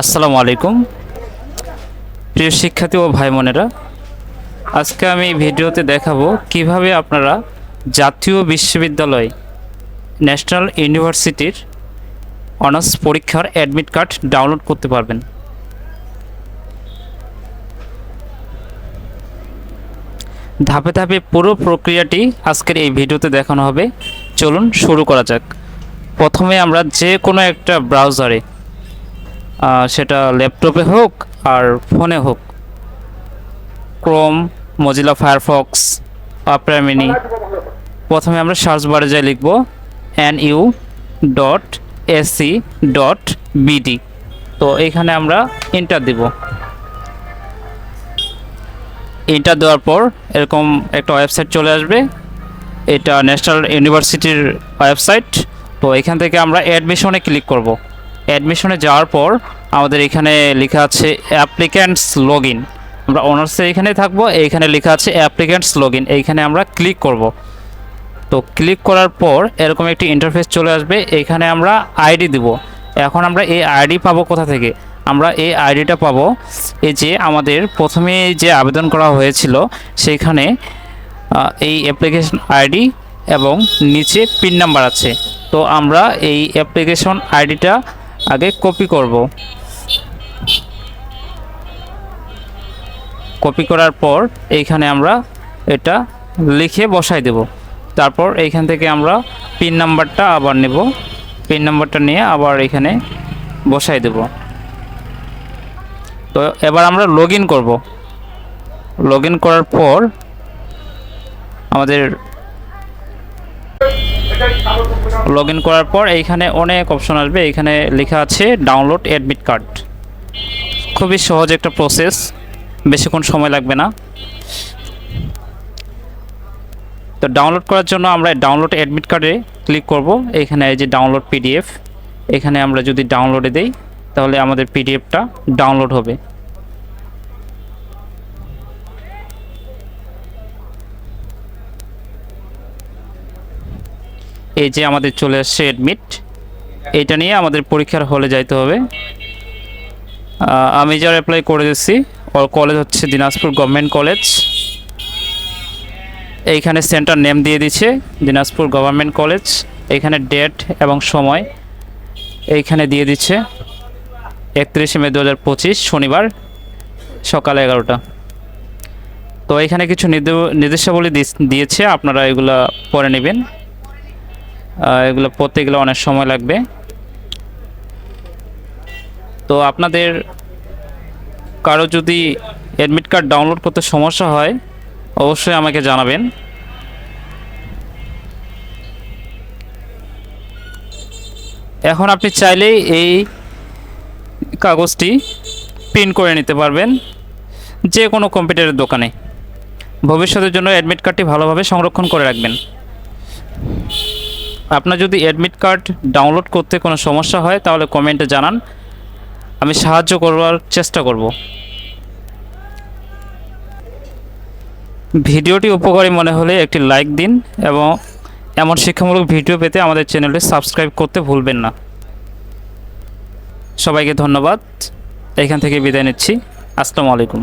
আসসালামু আলাইকুম। প্রিয় শিক্ষার্থী ও ভাই বোনেরা আজকে আমি ভিডিওতে দেখাবো কীভাবে আপনারা জাতীয় বিশ্ববিদ্যালয়, ন্যাশনাল ইউনিভার্সিটির অনার্স পরীক্ষার অ্যাডমিট কার্ড ডাউনলোড করতে পারবেন। ধাপে ধাপে পুরো প্রক্রিয়াটি আজকের এই ভিডিওতে দেখানো হবে। চলুন শুরু করা যাক। প্রথমে আমরা যে কোনো একটা ব্রাউজারে সেটা ল্যাপটপে হোক আর ফোনে হোক Chrome Mozilla Firefox Opera Mini প্রথমে আমরা সার্চ বারে যাই লিখব N U dot AC dot BD তো এখানে আমরা এন্টার দিব। এন্টার দেওয়ার পর এরকম একটা ওয়েবসাইট চলে আসবে। এটা ন্যাশনাল ইউনিভার্সিটির ওয়েবসাইট তো এখান থেকে আমরা অ্যাডমিশনে ক্লিক করব। অ্যাডমিশনে যাওয়ার পর আমাদের এখানে লেখা আছে অ্যাপ্লিক্যান্টস লগ আমরা অনার্সে এখানে থাকব এইখানে লেখা আছে অ্যাপ্লিক্যান্টস লগ ইন এইখানে আমরা ক্লিক করব। তো ক্লিক করার পর এরকম একটি ইন্টারফেস চলে আসবে। এইখানে আমরা আইডি দিব। এখন আমরা এই আইডি পাবো কোথা থেকে? আমরা এই আইডিটা পাবো এই যে আমাদের প্রথমে যে আবেদন করা হয়েছিল সেইখানে আহ, এই অ্যাপ্লিকেশন আইডি এবং নিচে পিন নাম্বার আছে। তো আমরা এই অ্যাপ্লিকেশন আইডিটা আগে কপি করব। কপি করার পর এইখানে আমরা এটা লিখে বসাই দেব। তারপর এইখান থেকে আমরা পিন নাম্বারটা আবার নেব। পিন নাম্বারটা নিয়ে আবার এখানে বসাই দেব। তো এবার আমরা লগ ইন করব। লগ করার পর আমাদের লগ ইন করার পর এইখানে অনেক অপশন আসবে। এইখানে লেখা আছে ডাউনলোড অ্যাডমিট কার্ড খুবই সহজ একটা প্রসেস বেশিক্ষণ সময় লাগবে না। তো ডাউনলোড করার জন্য আমরা ডাউনলোড অ্যাডমিট কার্ডে ক্লিক করব। এইখানে এই যে ডাউনলোড পিডিএফ এখানে আমরা যদি ডাউনলোডে দেই, তাহলে আমাদের পিডিএফটা ডাউনলোড হবে। এই যে আমাদের চলে আসছে অ্যাডমিট এটা নিয়ে আমাদের পরীক্ষার হলে যাইতে হবে। আমি যার অ্যাপ্লাই করে দিচ্ছি, ওর কলেজ হচ্ছে দিনাজপুর গভর্নমেন্ট কলেজ এইখানে সেন্টার নেম দিয়ে দিচ্ছে, দিনাজপুর গভর্নমেন্ট কলেজ এইখানে ডেট এবং সময় এইখানে দিয়ে দিচ্ছে। একত্রিশে মে দু হাজার পঁচিশ, শনিবার, সকাল এগারোটা। তো এখানে কিছু নির্দে- নির্দেশাবলী দিয়েছে, আপনারা এগুলা পরে নেবেন। এগুলো পড়তে গেলে অনেক সময় লাগবে। তো আপনাদের কারও যদি অ্যাডমিট কার্ড ডাউনলোড করতে সমস্যা হয়, অবশ্যই আমাকে জানাবেন। এখন আপনি চাইলেই এই কাগজটি প্রিন্ট করে নিতে পারবেন যে কোনো কম্পিউটারের দোকানে। ভবিষ্যতের জন্য অ্যাডমিট কার্ডটি ভালোভাবে সংরক্ষণ করে রাখবেন। আপনার যদি অ্যাডমিট কার্ড ডাউনলোড করতে কোনো সমস্যা হয়, তাহলে কমেন্টে জানান। আমি সাহায্য করবার চেষ্টা করব। ভিডিওটি উপকারী মনে হলে একটি লাইক দিন এবং এমন শিক্ষামূলক ভিডিও পেতে আমাদের চ্যানেলটি সাবস্ক্রাইব করতে ভুলবেন না। সবাইকে ধন্যবাদ। এখান থেকে বিদায় নিচ্ছি। আসসালামু আলাইকুম।